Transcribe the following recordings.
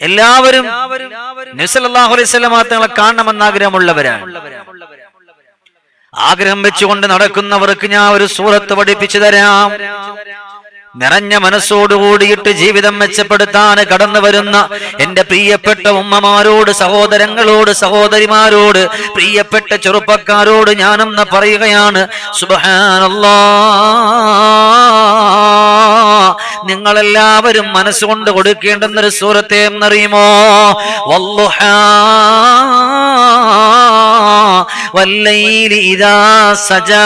എല്ലാവരും നബ്സല്ലാഹു അലൈഹി സ്വലമാ തങ്ങളെ കാണണമെന്ന് ആഗ്രഹമുള്ളവരാണ് ആഗ്രഹം വെച്ചുകൊണ്ട് നടക്കുന്നവർക്ക് ഞാൻ ഒരു സൂറത്ത് പഠിപ്പിച്ചു തരാം. നിറഞ്ഞ മനസ്സോടുകൂടിയിട്ട് ജീവിതം മെച്ചപ്പെടുത്താൻ കടന്നു വരുന്ന എന്റെ പ്രിയപ്പെട്ട ഉമ്മമാരോട് സഹോദരങ്ങളോട് സഹോദരിമാരോട് പ്രിയപ്പെട്ട ചെറുപ്പക്കാരോട് ഞാനെന്ന് പറയുകയാണ് സുബഹാനല്ലാ. നിങ്ങളെല്ലാവരും മനസ്സുകൊണ്ട് കൊടുക്കേണ്ടുന്ന ഒരു സൂറത്തെ എന്നറിയുമോ? വല്ലുഹാ വല്ലൈലി ഇദാ സജാ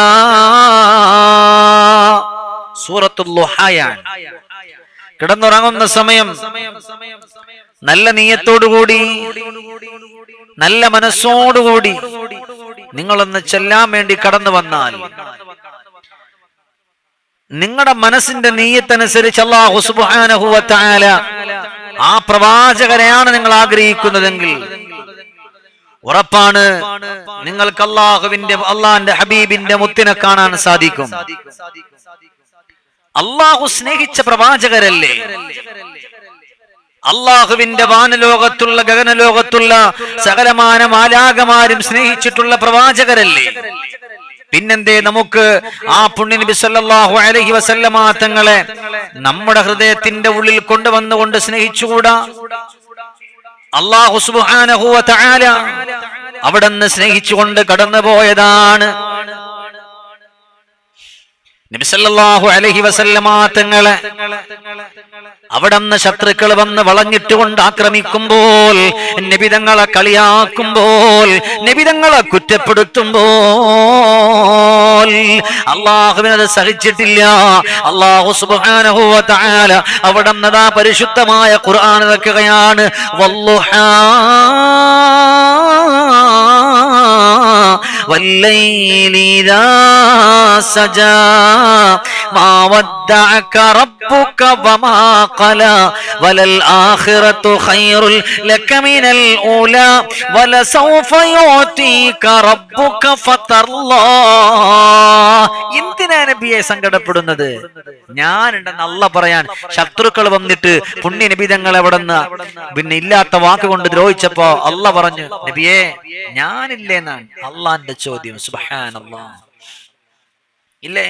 സൂറത്തുൽ ലുഹായാണ്. കിടന്നുറങ്ങുന്ന സമയം നല്ല നീയത്തോടുകൂടി നല്ല മനസ്സോടുകൂടി നിങ്ങളൊന്ന് ചെല്ലാൻ വേണ്ടി കടന്നു വന്നാൽ നിങ്ങളുടെ മനസ്സിന്റെ നീയത്തനുസരിച്ച് അള്ളാഹു തആല ആ പ്രവാചകരെയാണ് നിങ്ങൾ ആഗ്രഹിക്കുന്നതെങ്കിൽ. ഉറപ്പാണ് നിങ്ങൾക്ക് അള്ളാഹുവിന്റെ അള്ളാന്റെ ഹബീബിന്റെ മുത്തിനെ കാണാൻ സാധിക്കും. അള്ളാഹു സ്നേഹിച്ച പ്രവാചകരല്ലേ? അള്ളാഹുവിന്റെ വാനലോകത്തുള്ള ഗഗനലോകത്തുള്ള സകലമാന മാലാകമാരും സ്നേഹിച്ചിട്ടുള്ള പ്രവാചകരല്ലേ? പിന്നെന്തേ നമുക്ക് ആ പുണ്യനബി സല്ലല്ലാഹു അലൈഹി വസല്ലമ തങ്ങളെ നമ്മുടെ ഹൃദയത്തിന്റെ ഉള്ളിൽ കൊണ്ടുവന്നുകൊണ്ട് സ്നേഹിച്ചുകൂടാ? അള്ളാഹു സുബ്ഹാനഹു വ തആല അവിടുന്ന് സ്നേഹിച്ചുകൊണ്ട് കടന്നുപോയതാണ്. നബിസല്ലാഹു അലഹി വസല്ലമ തങ്ങളെ അവിടന്ന് ശത്രുക്കൾ വന്ന് വളഞ്ഞിട്ടുകൊണ്ട് ആക്രമിക്കുമ്പോൾ നിബിതങ്ങളെ കളിയാക്കുമ്പോൾ നിബിതങ്ങളെ കുറ്റപ്പെടുത്തുമ്പോൾ അള്ളാഹുവിനത് സഹിച്ചിട്ടില്ല. അള്ളാഹു തആല അവിടന്നതാ പരിശുദ്ധമായ ഖുർആൻ വെക്കുകയാണ്. വല്ലുഹാ والليل إذا سجى ما ودعك ربك وما قلى وللآخرة خير لك من الأولى ولسوف يعطيك ربك فترضى എന്തിനാ നബിയെ സങ്കടപ്പെടുന്നത് ഞാനുണ്ടെന്ന് അല്ല പറയാൻ ശത്രുക്കൾ വന്നിട്ട് പുണ്യ നബിതങ്ങൾ എവിടെ നിന്ന് പിന്നെ ഇല്ലാത്ത വാക്ക് കൊണ്ട് ദ്രോഹിച്ചപ്പോ അല്ല പറഞ്ഞു നബിയെ ഞാനില്ലേന്നാണ് അള്ളാന്റെ ചോദ്യം സുബഹാനല്ലാ ഇല്ലേ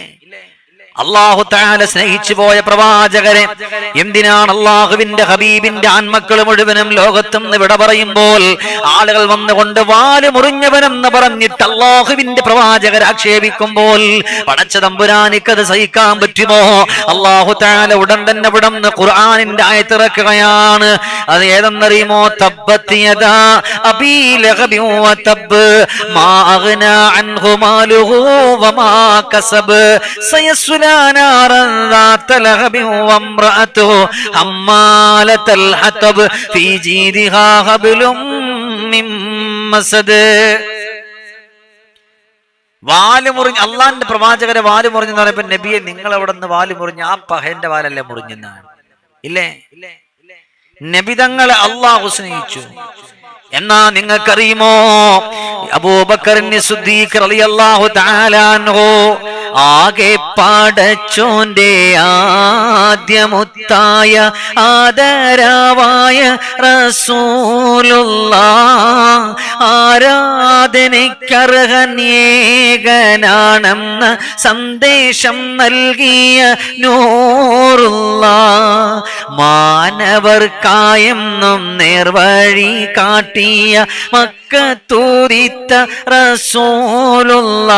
അള്ളാഹു താല സ്നേഹിച്ചു പോയ പ്രവാചകരെ എന്തിനാണ് അള്ളാഹുവിന്റെ ഹബീബിന്റെ ആൺമക്കൾ മുഴുവനും ലോകത്തും വിട പറയുമ്പോൾ ആളുകൾ വന്നുകൊണ്ട് വാൽ മുറിഞ്ഞവനെന്ന് പറഞ്ഞിട്ട് അള്ളാഹുവിന്റെ പ്രവാചകരെ ആക്ഷേപിക്കുമ്പോൾ പടച്ച തമ്പുരാനിക്കത് സഹിക്കാൻ പറ്റുമോ? അള്ളാഹു താല ഉടൻ തന്നെ വിടന്ന് ഖുർആാനിന്റെ ആയത്തിറക്കുകയാണ് അത് ഏതെന്നറിയുമോ? തബ്ബത്തിയതാ വതബ് മാ അഗ്നാ അൻഹു മാലുഹു വമാ കസബ്. സയസ്ല نارا ذات لهب وامرأته حمالة الحطب في جيدها حبل من مسد വാല് മുറിഞ്ഞ് അള്ളാന്റെ പ്രവാചകരെ വാല് മുറിഞ്ഞെന്ന് പറയുമ്പോ നബിയെ നിങ്ങൾ അവിടെ നിന്ന് വാല് മുറിഞ്ഞ് ആ പഹന്റെ വാലല്ലേ മുറിഞ്ഞെന്നാണ് ഇല്ലേ നബിതങ്ങളെ അള്ളാഹു സ്നേഹിച്ചു എന്നാ നിങ്ങൾക്കറിയുമോ ആകെ പടച്ചോന്റെ ആദ്യമുത്തായ ആദരവായ റസൂലുള്ള ആരാധനയ്ക്കർഹനേകനാണെന്ന സന്ദേശം നൽകിയ നൂറുള്ള മാനവർക്കായെന്നും നേർവഴി കാട്ടിയ മക്കത്തൂരിത്ത റസൂലുള്ള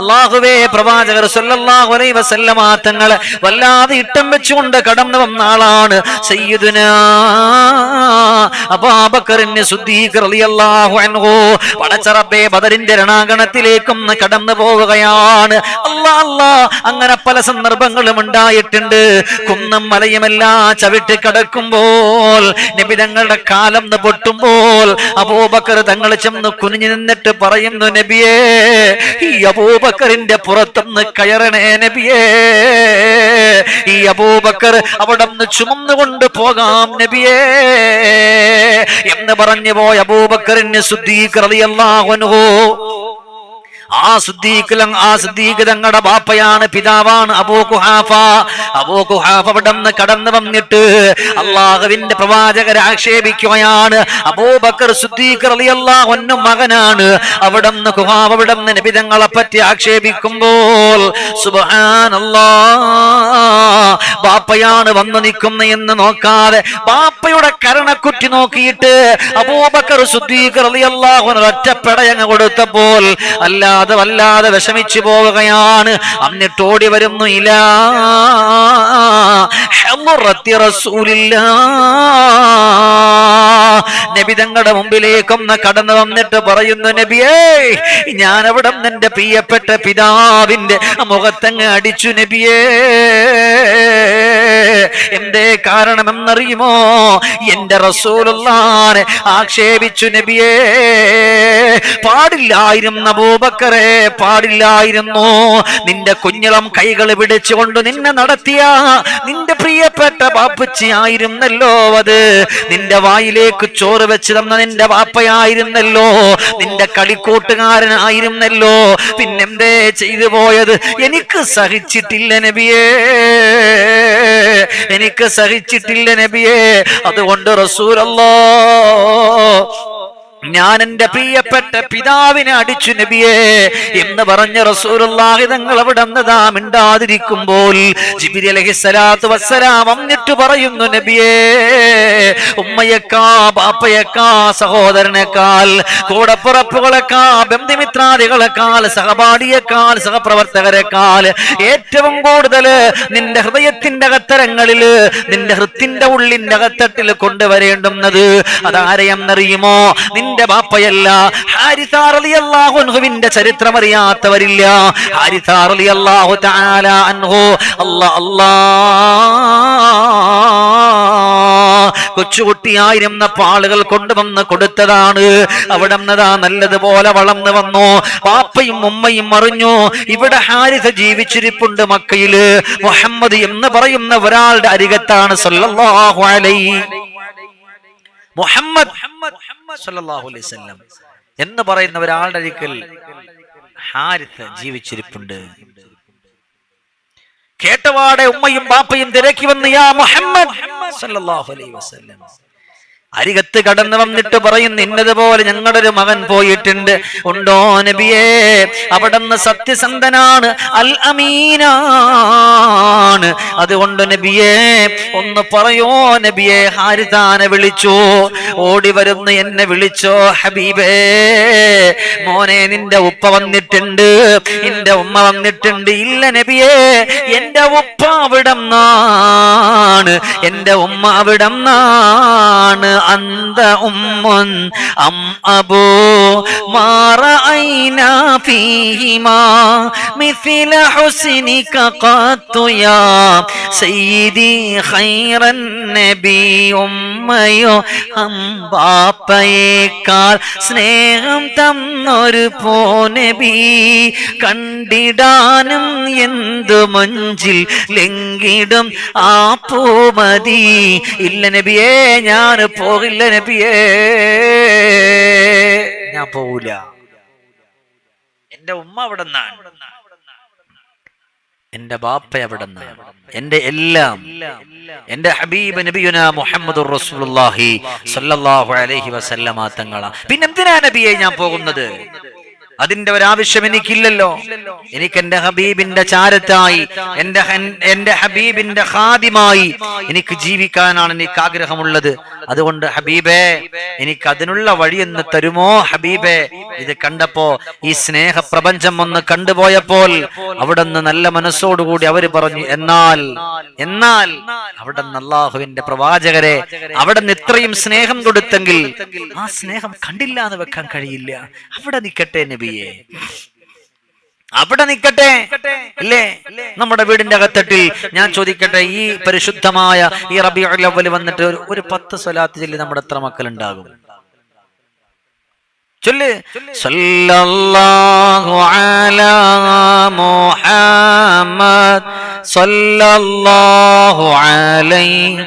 അള്ളാഹുവേ പ്രവാചകർ സല്ലല്ലാഹു അലൈഹി വസല്ലമ തങ്ങളെ വല്ലാതെ ഇട്ടം വെച്ചുകൊണ്ട് കടന്നു വന്ന ആളാണ് സയ്യിദുന. അബൂബക്കറിന് രണാങ്കണത്തിലേക്കും കടന്നു പോവുകയാണ്. അല്ലാ അല്ലാ അങ്ങനെ പല സന്ദർഭങ്ങളും ഉണ്ടായിട്ടുണ്ട്. കുന്നം മലയുമെല്ലാം ചവിട്ടി കടക്കുമ്പോൾ നബിതങ്ങളുടെ കാലം പൊട്ടുമ്പോൾ അബൂബക്കർ തങ്ങൾ ചെന്ന് കുനിഞ്ഞു നിന്നിട്ട് പറയുന്നു നബിയേ ഈ അബൂബക്കറിന്റെ പുറത്തുനിന്ന് കയറണേ നബിയേ. ഈ അബൂബക്കർ അവിടെ നിന്ന് ചുമന്നുകൊണ്ട് പോകാം നബിയേ. എന്ന് പറഞ്ഞു പോയ അബൂബക്കറിന് സുദ്ദീഖ് റളിയല്ലാഹു അൻഹു. ആ സിദ്ദീഖ് ആ സുദ്ദീഖ് തങ്ങളുടെ ബാപ്പയാണ് പിതാവാണ് അബൂ കുഹാഫ അബൂ കുഹാഫ അവിടെ നിന്ന് കടന്നു വന്നിട്ട് അള്ളാഹുവിന്റെ പ്രവാചകരെ ആക്ഷേപിക്കുകയാണ്. അബൂബക്കർ സിദ്ദീഖ് അൻഹു മകനാണ്. അവിടെ നിന്ന് കുഹാഫ അവിടെ നിന്ന് നബി പറ്റി ആക്ഷേപിക്കുമ്പോൾ സുബ്ഹാനല്ലാ ബാപ്പയാണ് വന്നു നിൽക്കുന്ന എന്ന് നോക്കാതെ ബാപ്പയുടെ കരണക്കുറ്റി നോക്കിയിട്ട് അബൂബക്കർ സിദ്ദീഖ് അൻഹു ഒറ്റപ്പെടയങ്ങ് കൊടുത്തപ്പോൾ അല്ലാതെ വല്ലാതെ വിഷമിച്ചു പോവുകയാണ്. എന്നിട്ട് ഓടി വരുന്നു ഇലാ നബി തങ്ങളുടെ മുമ്പിലേക്കൊന്ന് കടന്നു വന്നിട്ട് പറയുന്നു നബിയേ ഞാൻ അവിടെ നിന്റെ പ്രിയപ്പെട്ട പിതാവിന്റെ മുഖത്തങ്ങ് അടിച്ചു നബിയേ. എന്തേ കാരണമെന്നറിയുമോ? എന്റെ റസൂലുള്ളാനെ ആക്ഷേപിച്ചു നബിയേ. പാടില്ലായിരുന്നു അബൂബക്കറെ പാടില്ലായിരുന്നു. നിന്റെ കുഞ്ഞളം കൈകൾ പിടിച്ചുകൊണ്ട് നിന്നെ നടത്തിയ നിന്റെ പ്രിയപ്പെട്ട ബാപ്പച്ചിയായിരുന്നല്ലോ അത്. നിന്റെ വായിലേക്ക് ചോറ് വെച്ച് തന്ന നിന്റെ വാപ്പയായിരുന്നല്ലോ. നിന്റെ കളിക്കൂട്ടുകാരനായിരുന്നല്ലോ പിന്നെന്തേ ചെയ്തു പോയത്? എനിക്ക് സഹിച്ചിട്ടില്ല നബിയേ. എനിക്ക് സഹിച്ചിട്ടില്ല നബിയേ. അതുകൊണ്ട് റസൂലല്ലോ. ഞാൻ എന്റെ പ്രിയപ്പെട്ട പിതാവിനെ അടിച്ചു നബിയേ എന്ന് പറഞ്ഞ റസൂലുള്ളാഹി തങ്ങൾ അവിടെ നിന്നതാ മിണ്ടാതിരിക്കുമ്പോൾ ജിബിരി അലഹിസ്സലാത്തു വസ്സലാം വന്നിട്ട് പറയുന്നു നബിയേ ഉമ്മയേക്കാ ബാപ്പയേക്കാ സഹോദരനേക്കാൾ കൂടപ്പുറപ്പുകളെക്കാ ബന്ധുമിത്രാദികളെക്കാൾ സഹപാഠിയേക്കാൾ സഹപ്രവർത്തകരെക്കാൾ ഏറ്റവും കൂടുതൽ നിന്റെ ഹൃദയത്തിന്റെ അകത്തരങ്ങളിൽ നിന്റെ ഹൃത്തിന്റെ ഉള്ളിന്റെ അകത്തട്ടിൽ കൊണ്ടുവരേണ്ടുന്നത് അതാരെയെന്നറിയുമോ? നിന്റെ ബാപ്പയല്ല. ഹാരിസാറിയാഹുവിന്റെ ചരിത്രം അറിയാത്തവരില്ല ഹാരിസാറിയാഹു അൻഹു. അല്ലാ അല്ലാ. കൊച്ചുകുട്ടിയായിരുന്നപ്പോ ആളുകൾ കൊണ്ടുവന്ന് കൊടുത്തതാണ്. അവിടെ നിന്നതാ നല്ലതുപോലെ വളർന്നു വന്നു. പാപ്പയും ഉമ്മയും അറിഞ്ഞു. ഇവിടെ ഹാരിസ ജീവിച്ചിരിപ്പുണ്ട് മക്കയിൽ. മുഹമ്മദ് എന്ന് പറയുന്ന ഒരാളുടെ അരികത്താണ്. സല്ലല്ലാഹു അലൈഹി മുഹമ്മദ് സല്ലല്ലാഹു അലൈഹി വസല്ലം എന്ന് പറയുന്ന ഒരാളുടെ അരിക്കൽ ഹാരിത്ത് ജീവിച്ചിരിപ്പുണ്ട്. കേട്ടവാടെ ഉമ്മയും ബാപ്പയും തിരക്കി വന്ന് യാ മുഹമ്മദ് സല്ലല്ലാഹു അലൈഹി വസല്ലം അരികത്ത് കടന്നു വന്നിട്ട് പറയുന്നു ഇന്നതുപോലെ ഞങ്ങളുടെ ഒരു മകൻ പോയിട്ടുണ്ട്. ഉണ്ടോ നബിയേ? അവിടുന്ന് സത്യസന്ധനാണ്. അൽ അമീനാണ്. അതുകൊണ്ട് നബിയേ ഒന്ന് പറയോ നബിയെ? ഹാരിതാനെ വിളിച്ചോ. ഓടി വരുന്ന എന്നെ വിളിച്ചോ ഹബീബേ മോനെ നിന്റെ ഉപ്പ വന്നിട്ടുണ്ട്. നിന്റെ ഉമ്മ വന്നിട്ടുണ്ട്. ഇല്ല നബിയേ എന്റെ ഉപ്പ അവിടം നാണ്. എന്റെ ഉമ്മ അവിടം നാണ്. അന്ത ഉമ്മൻ അം അബൂ മാറ ഫീഹിമാ മിഥില ഹുസ്നിക ഖത്തു യാ സയ്യിദി ഖൈറൻ നബി ഉമ്മയോ അം ബാപ്പയേക്കാൾ സ്നേഹം തന്നൊരു പോനബി കണ്ടിടാനും എന്തു മഞ്ചിൽ ലംഘിടും ആ പൂമതി ഇല്ല നബിയേ ഞാൻ പോ പോകില്ല നബിയേ. ഞാൻ പോകൂല എന്റെ ഉമ്മ അവിടെ നിന്നാണ് എന്റെ ബാപ്പ അവിടെ നിന്നാണ് എന്റെ എല്ലാം. എന്റെ ഹബീബ് നബിയുന മുഹമ്മദ് റസൂലുള്ളാഹി സല്ലല്ലാഹു അലൈഹി വസല്ലമ തങ്ങളാ. പിന്നെന്തിനാ നബിയെ ഞാൻ പോകുന്നത്? അതിന്റെ ഒരാവശ്യം എനിക്കില്ലല്ലോ. എനിക്ക് എന്റെ ഹബീബിന്റെ ചാരത്തായി എന്റെ എന്റെ ഹബീബിന്റെ ഹാദിമായി എനിക്ക് ജീവിക്കാനാണ് എനിക്ക് ആഗ്രഹമുള്ളത്. അതുകൊണ്ട് ഹബീബേ എനിക്ക് അതിനുള്ള വഴിയെന്ന് തരുമോ ഹബീബേ? ഇത് കണ്ടപ്പോ ഈ സ്നേഹ പ്രപഞ്ചം ഒന്ന് കണ്ടുപോയപ്പോൾ അവിടെ നിന്ന് നല്ല മനസ്സോടുകൂടി അവർ പറഞ്ഞു എന്നാൽ എന്നാൽ അവിടെ അള്ളാഹുവിന്റെ പ്രവാചകരെ അവിടെ ഇത്രയും സ്നേഹം കൊടുത്തെങ്കിൽ ആ സ്നേഹം കണ്ടില്ല എന്ന് വെക്കാൻ കഴിയില്ല. അവിടെ നിൽക്കട്ടെ നബിയെ. അവിടെ നിൽക്കട്ടെ. അല്ലേ നമ്മുടെ വീടിന്റെ അകത്തട്ടിൽ ഞാൻ ചോദിക്കട്ടെ ഈ പരിശുദ്ധമായ ഈ റബി അവ്വൽ വന്നിട്ട് ഒരു- പത്ത് സ്വലാത്ത് ചൊല്ലി നമ്മുടെ എത്ര മക്കൾ ഉണ്ടാകും ചൊല്ല്. സല്ലല്ലാഹു അലാ മുഹമ്മദ് സല്ലല്ലാഹു അലൈഹി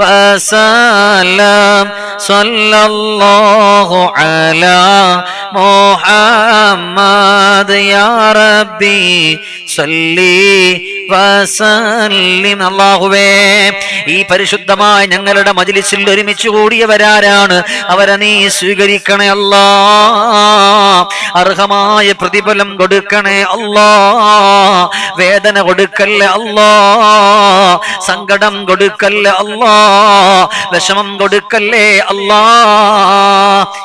വസല്ലം صلى അലാ على യാ റബ്ബി സല്ലി വസല്ലിം അല്ലാഹുവേ ഈ പരിശുദ്ധമായ ഞങ്ങളുടെ മജ്ലിസിൽ ഒരുമിച്ച് കൂടിയവരാരാണ്? അവരെ നീ സ്വീകരിക്കണേ അല്ലാ. അർഹമായ പ്രതിഫലം കൊടുക്കണേ അല്ലാ. വേദന കൊടുക്കല്ലേ അല്ലാ. സങ്കടം കൊടുക്കല്ലേ അല്ലാ. വിഷമം കൊടുക്കല്ലേ അല്ലാ?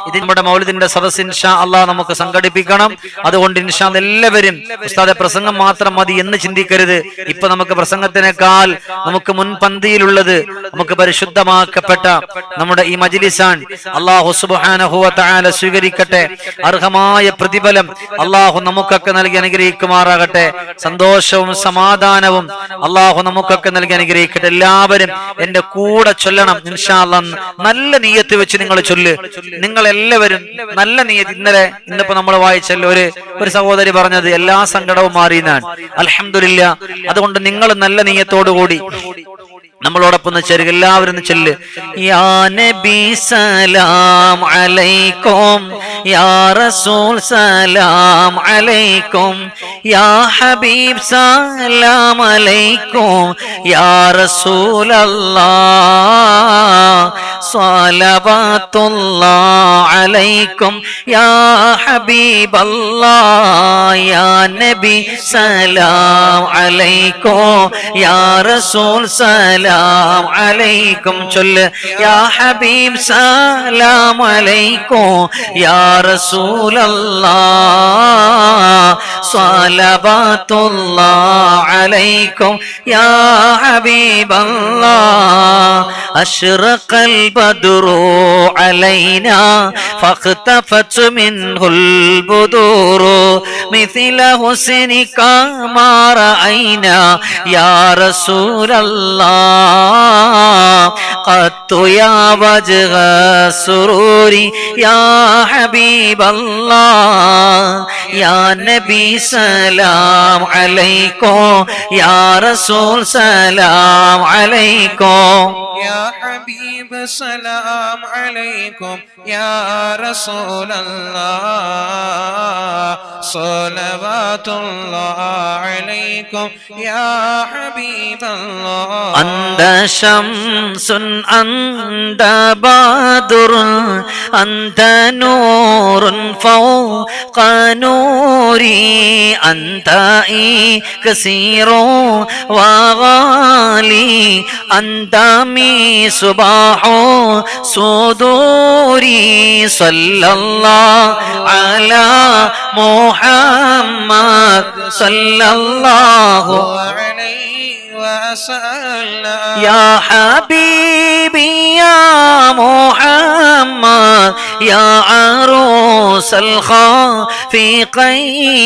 ഇത് നമ്മുടെ മൗലിദിന്റെ സദസ് ഇൻഷാ അല്ലാ നമുക്ക് സംഘടിപ്പിക്കണം. അതുകൊണ്ട് ഇൻഷാ എല്ലാവരും ഉസ്താദെ പ്രസംഗം മാത്രം മതി എന്ന് ചിന്തിക്കരുത്. ഇപ്പൊ നമുക്ക് പ്രസംഗത്തിനേക്കാൾ നമുക്ക് മുൻപന്തിയിലുള്ളത് നമുക്ക് പരിശുദ്ധമാക്കപ്പെട്ട നമ്മുടെ ഈ മജിലിസാൻ അള്ളാഹു സ്വീകരിക്കട്ടെ. അർഹമായ പ്രതിഫലം അള്ളാഹു നമുക്കൊക്കെ നൽകി അനുഗ്രഹിക്കുമാറാകട്ടെ. സന്തോഷവും സമാധാനവും അള്ളാഹു നമുക്കൊക്കെ നൽകി അനുഗ്രഹിക്കട്ടെ. എല്ലാവരും എന്റെ കൂടെ ചൊല്ലണം ഇൻഷാ അല്ലാ നല്ല നീയത്ത് വെച്ച് നിങ്ങൾ ചൊല്ല്. നിങ്ങൾ എല്ലാവരും നല്ല നീയത്ത്. ഇന്നലെ ഇന്നിപ്പോ നമ്മൾ വായിച്ചല്ലോ ഒരു ഒരു സഹോദരി പറഞ്ഞത് എല്ലാ സങ്കടവും മാറിയെന്നാണ്. അലഹമില്ല അതുകൊണ്ട് നിങ്ങൾ നല്ല നീയത്തോടുകൂടി നമ്മളോടൊപ്പം ചേരുക. എല്ലാവരും ചെല്ല്. യാ നബി സലാം അലൈക്കും. യാ റസൂൽ സലാം അലൈക്കും. യാ ഹബീബ് സലാം അലൈക്കും. യാ റസൂൽ അലൈക്കും. യാ ഹബീബ് യാ നബി സലാം അലൈക്കും. യാ റസൂൽ സലാം سلام عليكم شل يا حبيب سلام عليكم يا رسول الله صلوات الله عليكم يا حبيب الله. أشرق البدر علينا فاختفت منه البدور مثل حسنك ما رأينا يا رسول الله قد يا وجه السرور يا حبيب الله يا نبي سلام عليكم يا رسول سلام عليكم يا حبيب سلام عليكم يا رسول الله صلوات الله عليكم يا حبيب الله أنت شمس أنت بدر أنت نور فوق نوري أنت إي كثير وغالي أنت مصباح صدوري صلى الله على محمد صلى الله عليه وسلم يا حبيبي يا محمد يا عروس الخافقين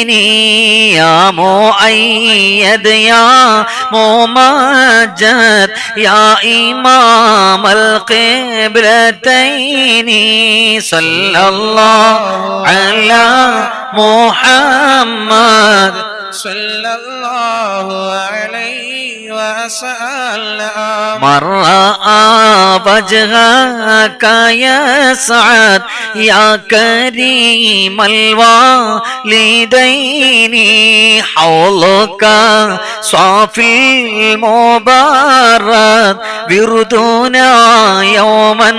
يا مؤيد يا ممجد يا إمام القبلتين. صلى الله على محمد. صلى الله عليه وسلم. من رأى وجهك يسعد يا كريم الوالدين حولك صافي المبارك بردنا يوما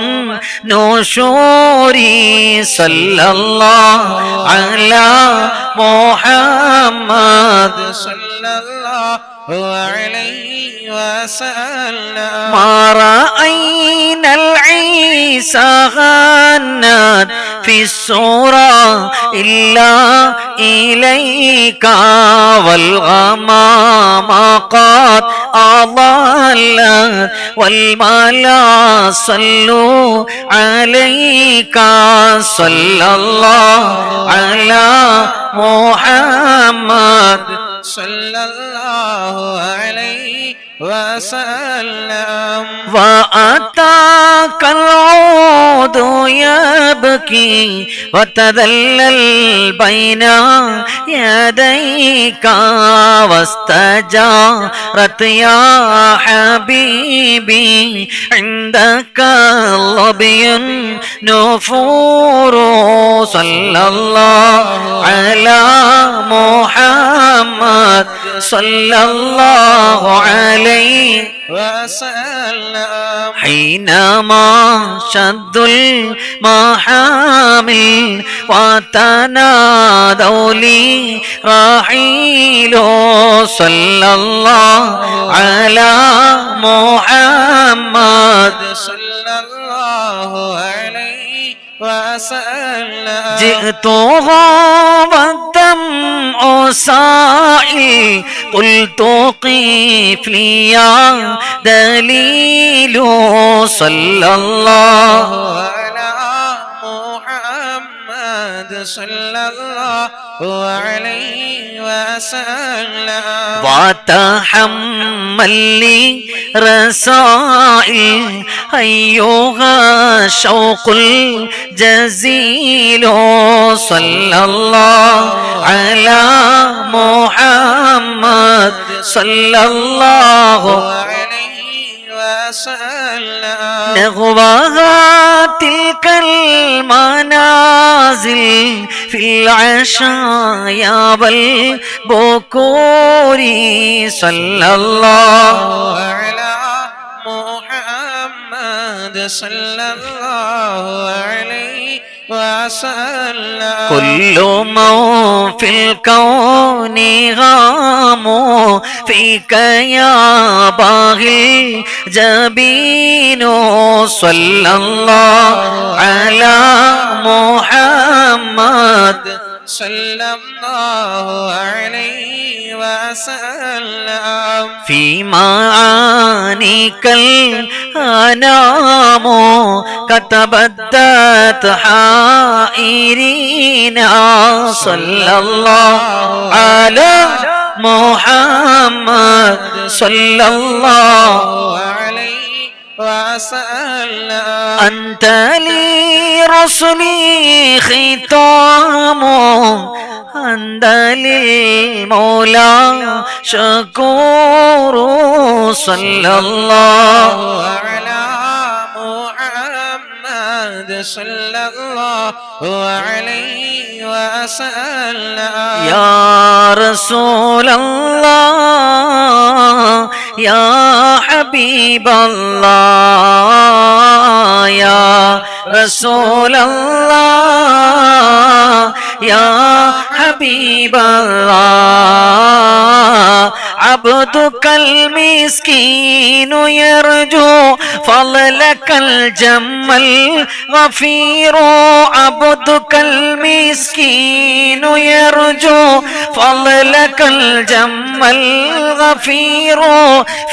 نشوري صلى الله على محمد صلى الله عليه وسلم ما رأينا العيسى غنات في السورة إلا إليك والغمام قد أضلت والملا صلوا عليك صلى الله على محمد صلى الله عليه وسلم وأتاك العود يبكي وتذلل بين يديك واستجارت يا حبيبي عندك لبي نفور صلى الله على محمد صلى الله عليه وسلم حينما شد المحامل وتنادوا لي رحيل صلى الله على محمد. صلى وسلم جئته والدمع سائل قلت قف لي يا دليل صلى الله. على محمد صلى الله عليه وسلم وتحمل لي رسائل. أيها الشوق الجزيل صلى الله على محمد. صلى الله عليه وسلم. نغواها تلك المنازل في العشايا والبكور صلى الله على محمد صلى الله عليه وسلم. كل من في الكون غام. فيك يا باغي الجبين. صلى الله على محمد. صلى الله عليه وسلم في معانيك الأنام كتبدت حائرين. صلى الله على محمد. صلى الله عليه وسلم. أنت لي رسلي ختام أنت للمولى شكور صلى الله على محمد صلى الله عليه وسلم يا رسول الله يا حبيب الله يا رسول الله يا حبيب الله عبدك المسكين يرجو فضلك الجم الغفير عبدك المسكين يرجو فضلك الجم الغفير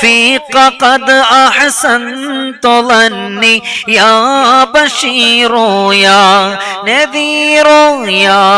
فيك قد أحسنت ظني يا بشير يا نذير يا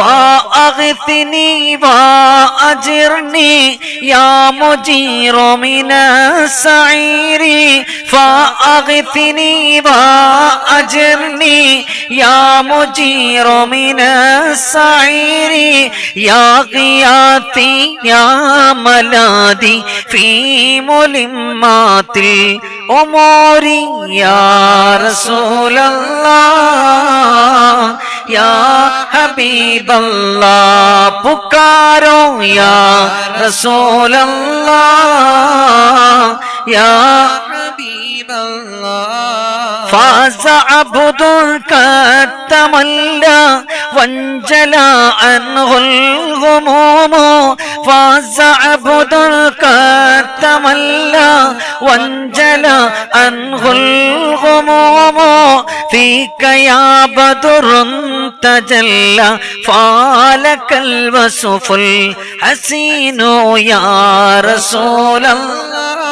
فأغثني وأجرني يا مجير من السعير فأغثني وأجرني يا مجير من السعير يا غياثي يا ملاذي في ملمات الأمور يا رسول الله یا حبیب اللہ پکارو یا رسول اللہ یا حبیب اللہ ഫാസ അബുദുൽ കാത്തമല്ല വഞ്ചല അൻഹുൽമോ ഫാസ അബുദുൽ കാത്തമല്ല വഞ്ചല അൻഹുൽമോ ഫീക്കയാബതുറുന്തജല്ല ഫാലക്കൽ വസുഫുൽ ഹസീനോ യാ റസൂലല്ലാ.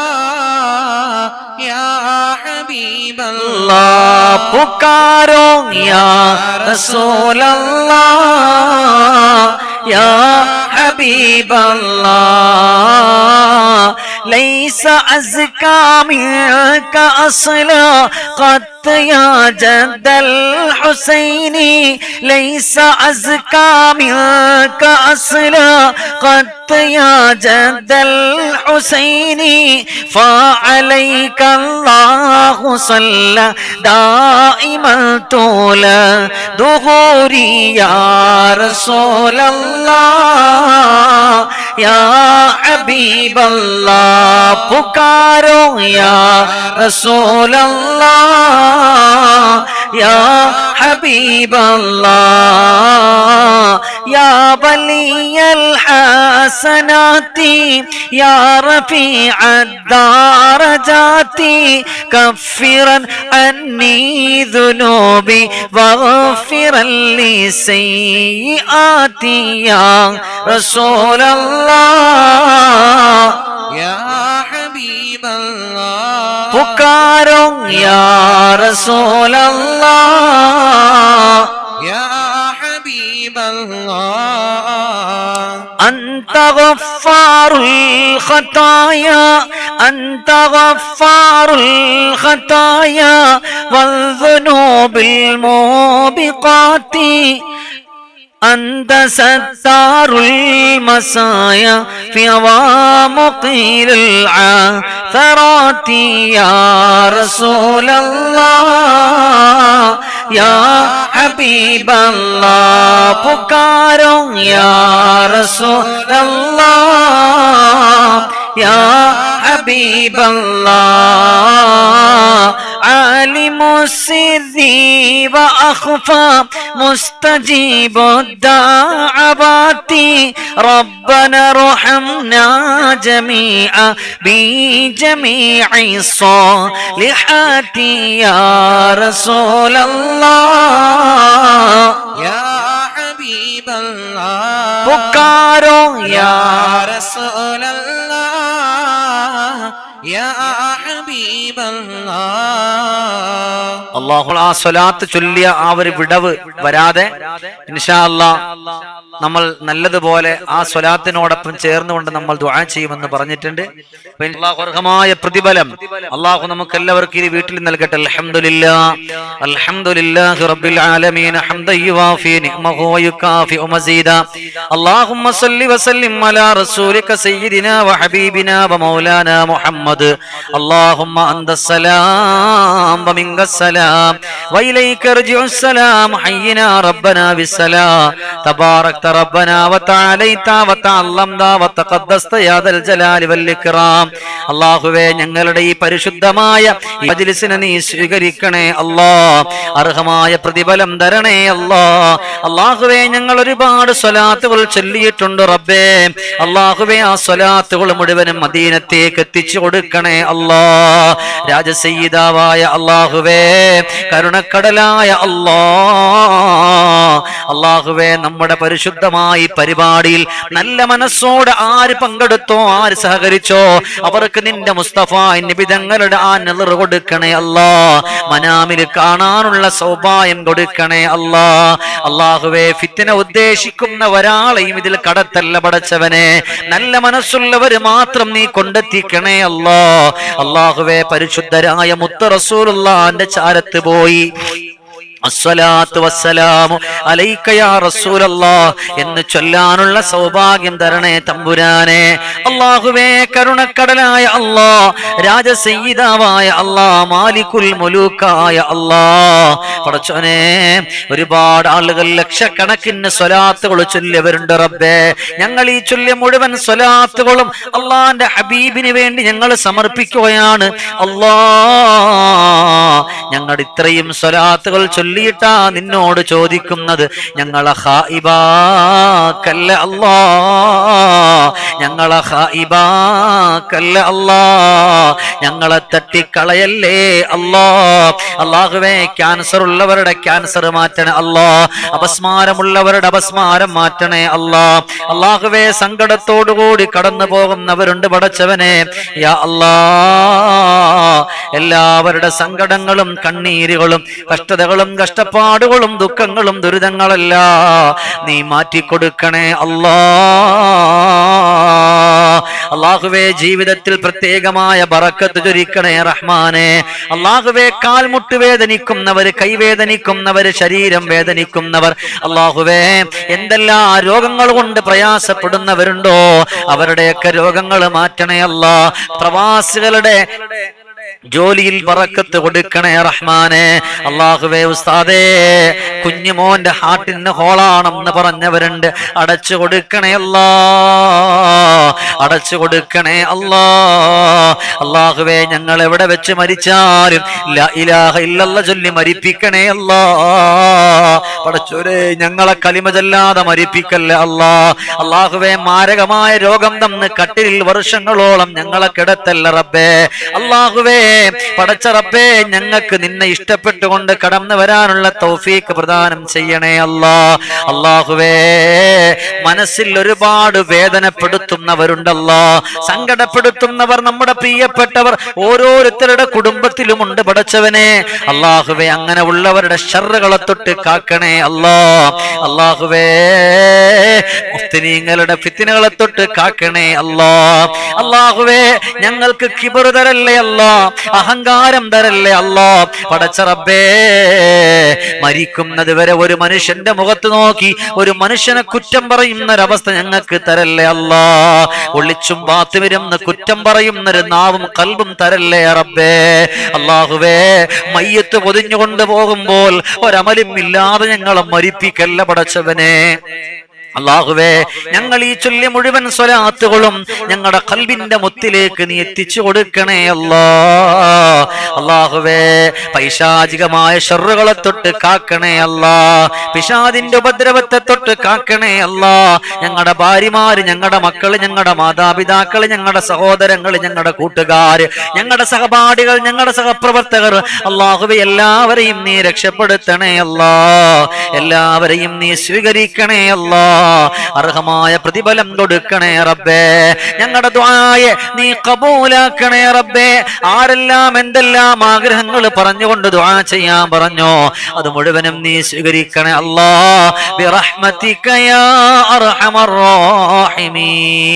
ഹബീബല്ലാ പുക്കാരോ യാ റസൂലല്ലാ യാ ഹബീബല്ലാ. ലൈസ അസ്കാ മിൻക അസ്ല ഖത്ത് يا جد الحسين ليس أزكى منك أصلا قد يا جد الحسين فعليك الله صلى دائما طول ظهوري يا رسول الله يا حبيب الله پکارو يا رسول الله يا حبيب الله. يا ولي الحسنات يا رفيع الدرجات كفرا عني ذنوبي واغفرا لي سيئاتي يا رسول الله. يا حبيب الله. بكار يا رسول الله. يا حبيب الله أنت غفار الخطايا أنت غفار الخطايا والذنوب الموبقات أنت ستار المسايا في عوامق العثرات يا رسول الله يا حبيب الله بكار يا رسول الله يا حبيب الله عالم السر وأخفى مستجيب الدعوات ربنا ارحمنا جميعا بجميع الصالحات. يا رسول الله. يا حبيب الله. بكارو يا رسول الله. يا അള്ളാഹു ആ സ്വലാത്ത് ചൊല്ലിയ ആ ഒരു വിടവ് വരാതെ ഇൻഷാ അല്ലാ നമ്മൾ നല്ലതുപോലെ ആ സ്വലാത്തിനോടൊപ്പം ചേർന്നുകൊണ്ട് നമ്മൾ ദ്വാ ചെയ്യുമെന്ന് പറഞ്ഞിട്ടുണ്ട്. അർഹമായ പ്രതിഫലം അള്ളാഹു നമുക്ക് എല്ലാവർക്കും ഈ വീട്ടിൽ നൽകട്ടെ. അലഹമില്ല അലഹമില്ലാഹി റബ്ബിൽ ആലമീൻ. മസീദ. അല്ലാഹുമ്മ സല്ലി വസല്ലിം അലാ റസൂലിക സയ്യിദിനാ മുഹമ്മദ്. അല്ലാഹുമ്മ السلام واليك يرجع السلام حينا ربنا بالسلام تباركت ربنا وتعاليت وتعلمت وتقدست يا ذا الجلال والاكرام അള്ളാഹുവേ ഞങ്ങളുടെ ഈ പരിശുദ്ധമായ ഈ മജ്ലിസിനെ നീ സ്വീകരിക്കണേ അല്ലാ അർഹമായ പ്രതിഫലം തരണേ അല്ലാ അള്ളാഹുവേ ഞങ്ങൾ ഒരുപാട് സ്വലാത്തുകൾ ചൊല്ലിയിട്ടുണ്ട് റബ്ബേ അള്ളാഹുവേ ആ സ്വലാത്തുകൾ മുഴുവനും മദീനത്തേക്ക് എത്തിച്ചു കൊടുക്കണേ അല്ലാ രാജസയ്യിദാവായ അള്ളാഹുവേ കരുണക്കടലായ അല്ലാ അള്ളാഹുവേ നമ്മുടെ പരിശുദ്ധമായി പരിപാടിയിൽ നല്ല മനസ്സോടെ ആര് പങ്കെടുത്തോ ആര് സഹകരിച്ചോ അവർക്ക് നിന്റെ മുസ്തഫ നിബിതങ്ങളുടെ ആ നെളിർ കൊടുക്കണേ അല്ലാ. മനാമിൽ കാണാനുള്ള സൗഭാഗ്യം കൊടുക്കണേ അല്ലാ. അള്ളാഹുവേ ഫിത്തിനെ ഉദ്ദേശിക്കുന്ന ഒരാളെയും ഇതിൽ കടത്തല്ല പടച്ചവനെ. നല്ല മനസ്സുള്ളവര് മാത്രം നീ കൊണ്ടെത്തിക്കണേ അല്ലാ. അള്ളാഹുവേ പരിശുദ്ധരായ മുത്ത റസൂലുള്ളാന്റെ ചാരത്ത് പോയി. എന്ന് ചൊല്ലാനുള്ള സൗഭാഗ്യം തരണേ തമ്പുരാനെ. അള്ളാഹുവേ കരുണക്കടലായ അള്ളാഹ് രാജസീതാവായ അള്ളാ മാലിക്കുൽ മുലൂക്കായ അള്ളാ പടച്ചോനെ ഒരുപാട് ആളുകൾ ലക്ഷക്കണക്കിന് സ്വലാത്തുകൾ ചൊല്ലിയവരുണ്ട് റബ്ബേ. ഞങ്ങൾ ഈ ചൊല്ലിയ മുഴുവൻ സ്വലാത്തുകളും അള്ളാന്റെ ഹബീബിന് വേണ്ടി ഞങ്ങൾ സമർപ്പിക്കുകയാണ്. അള്ളാ ഞങ്ങൾ ഇത്രയും സ്വലാത്തുകൾ ചൊല്ലി ചൊല്ലിയിട്ടാ നിന്നോട് ചോദിക്കുന്നത്. ഞങ്ങളെ ഹായിബാക്കല്ല അല്ലാ. ഞങ്ങളെ ഹായിബാക്കല്ല അല്ലാ. ഞങ്ങളെ തട്ടിക്കളയല്ലേ അല്ലാ. അള്ളാഹുവേ ക്യാൻസർ ഉള്ളവരുടെ ക്യാൻസർ മാറ്റണേ അല്ലാ. അപസ്മാരമുള്ളവരുടെ അപസ്മാരം മാറ്റണേ അല്ലാ. അള്ളാഹുവേ സങ്കടത്തോടുകൂടി കടന്നു പോകുന്നവരുണ്ട് പടച്ചവനെ. യാ എല്ലാവരുടെ സങ്കടങ്ങളും കണ്ണീരുകളും കഷ്ടതകളും കഷ്ടപ്പാടുകളും ദുഃഖങ്ങളും ദുരിതങ്ങളല്ല. നീ മാറ്റിക്കൊടുക്കണേ അല്ലാ. അള്ളാഹുവേ ജീവിതത്തിൽ പ്രത്യേകമായ ബറക്കത്ത് ചൊരിക്കണേ റഹ്മാനെ. അള്ളാഹുവേ കാൽമുട്ട് വേദനിക്കുന്നവര് കൈവേദനിക്കുന്നവര് ശരീരം വേദനിക്കുന്നവർ അള്ളാഹുവേ എന്തെല്ലാം രോഗങ്ങൾ കൊണ്ട് പ്രയാസപ്പെടുന്നവരുണ്ടോ? അവരുടെയൊക്കെ രോഗങ്ങൾ മാറ്റണേ അല്ല. പ്രവാസികളുടെ ജോലിയിൽ പറക്കത്ത് കൊടുക്കണേ റഹ്മാനെ. അള്ളാഹുവേ ഉസ്താദേ കുഞ്ഞുമോന്റെ ഹാർട്ടിന് ഹോളാണെന്ന് പറഞ്ഞവരുണ്ട്. അടച്ചു കൊടുക്കണേ അല്ലാ അടച്ചു കൊടുക്കണേ അല്ലാ. അള്ളാഹുവേ ഞങ്ങൾ എവിടെ വെച്ച് മരിച്ചാലും ഇലാഹ ഇല്ലല്ല ചൊല്ലി മരിപ്പിക്കണേ അല്ലാ. പടച്ചോരെ ഞങ്ങളെ കലിമ ചൊല്ലാതെ മരിപ്പിക്കല്ലേ അല്ലാ. അള്ളാഹുവേ മാരകമായ രോഗം തന്ന് കട്ടിലിൽ വർഷങ്ങളോളം ഞങ്ങളെ കിടത്തല്ല റബ്ബേ. അള്ളാഹുവേ പടച്ച റബ്ബേ ഞങ്ങൾക്ക് നിന്നെ ഇഷ്ടപ്പെട്ടുകൊണ്ട് കടന്നു വരാനുള്ള തൗഫീക്ക് പ്രദാനം ചെയ്യണേ അല്ലാ. അള്ളാഹുവേ മനസ്സിൽ ഒരുപാട് വേദനപ്പെടുത്തുന്നവരുണ്ടല്ലോ. സങ്കടപ്പെടുത്തുന്നവർ നമ്മുടെ പ്രിയപ്പെട്ടവർ ഓരോരുത്തരുടെ കുടുംബത്തിലുമുണ്ട് പടച്ചവനെ. അള്ളാഹുവെ അങ്ങനെ ഉള്ളവരുടെ ഷറുകളെ തൊട്ട് കാക്കണേ അല്ലാ. അള്ളാഹുവേ മുസ്തിനീങ്ങളുടെ ഫിത്തിനുകളെ തൊട്ട് കാക്കണേ അല്ലാ. അള്ളാഹുവേ ഞങ്ങൾക്ക് കിബറുതരല്ലേ അല്ലാ. അഹങ്കാരം തരല്ലേ അല്ലോ പടച്ചറബേ മരിക്കുന്നത് വരെ ഒരു മനുഷ്യന്റെ മുഖത്ത് നോക്കി ഒരു മനുഷ്യനെ കുറ്റം പറയുന്നൊരവസ്ഥ ഞങ്ങൾക്ക് തരല്ലേ അല്ലോ ഒളിച്ചും പാത്തുവരുന്ന കുറ്റം പറയുന്നൊരു നാവും കൽബും തരല്ലേ റബ്ബേ? അള്ളാഹുവേ മയ്യത്ത് പൊതിഞ്ഞുകൊണ്ട് പോകുമ്പോൾ ഒരമലും ഇല്ലാതെ ഞങ്ങളെ മരിപ്പിക്കല്ല പടച്ചവനെ. അള്ളാഹുവേ ഞങ്ങൾ ഈ ചൊല്ലി മുഴുവൻ സ്വലാത്തുകളും ഞങ്ങളുടെ കൽബിന്റെ മുത്തിലേക്ക് നീ എത്തിച്ചു കൊടുക്കണേ അല്ലാ. അള്ളാഹുവേ പൈശാചികമായ ഷെറുകളെ തൊട്ട് കാക്കണേ അല്ലാ. പിശാദിന്റെ ഉപദ്രവത്തെ തൊട്ട് കാക്കണേ അല്ലാ. ഞങ്ങളുടെ ഭാര്യമാര് ഞങ്ങളുടെ മക്കൾ ഞങ്ങളുടെ മാതാപിതാക്കൾ ഞങ്ങളുടെ സഹോദരങ്ങൾ ഞങ്ങളുടെ കൂട്ടുകാര് ഞങ്ങളുടെ സഹപാഠികൾ ഞങ്ങളുടെ സഹപ്രവർത്തകർ അള്ളാഹുവെ എല്ലാവരെയും നീ രക്ഷപ്പെടുത്തണേ അല്ലാ. എല്ലാവരെയും നീ സ്വീകരിക്കണേ അല്ലാ. അർഹമായ പ്രതിഫലം കൊടുക്കണേ റബ്ബേ. ഞങ്ങളുടെ ദ്വായെ നീ കബൂലാക്കണേ റബ്ബേ. ആരെല്ലാം എന്തെല്ലാം ആഗ്രഹങ്ങൾ പറഞ്ഞുകൊണ്ട് ദ്വാ ചെയ്യാൻ പറഞ്ഞോ അത് മുഴുവനും നീ സ്വീകരിക്കണേ അല്ലാ ബിറഹ്മതിക യാ അർഹമർ റഹീമീൻ.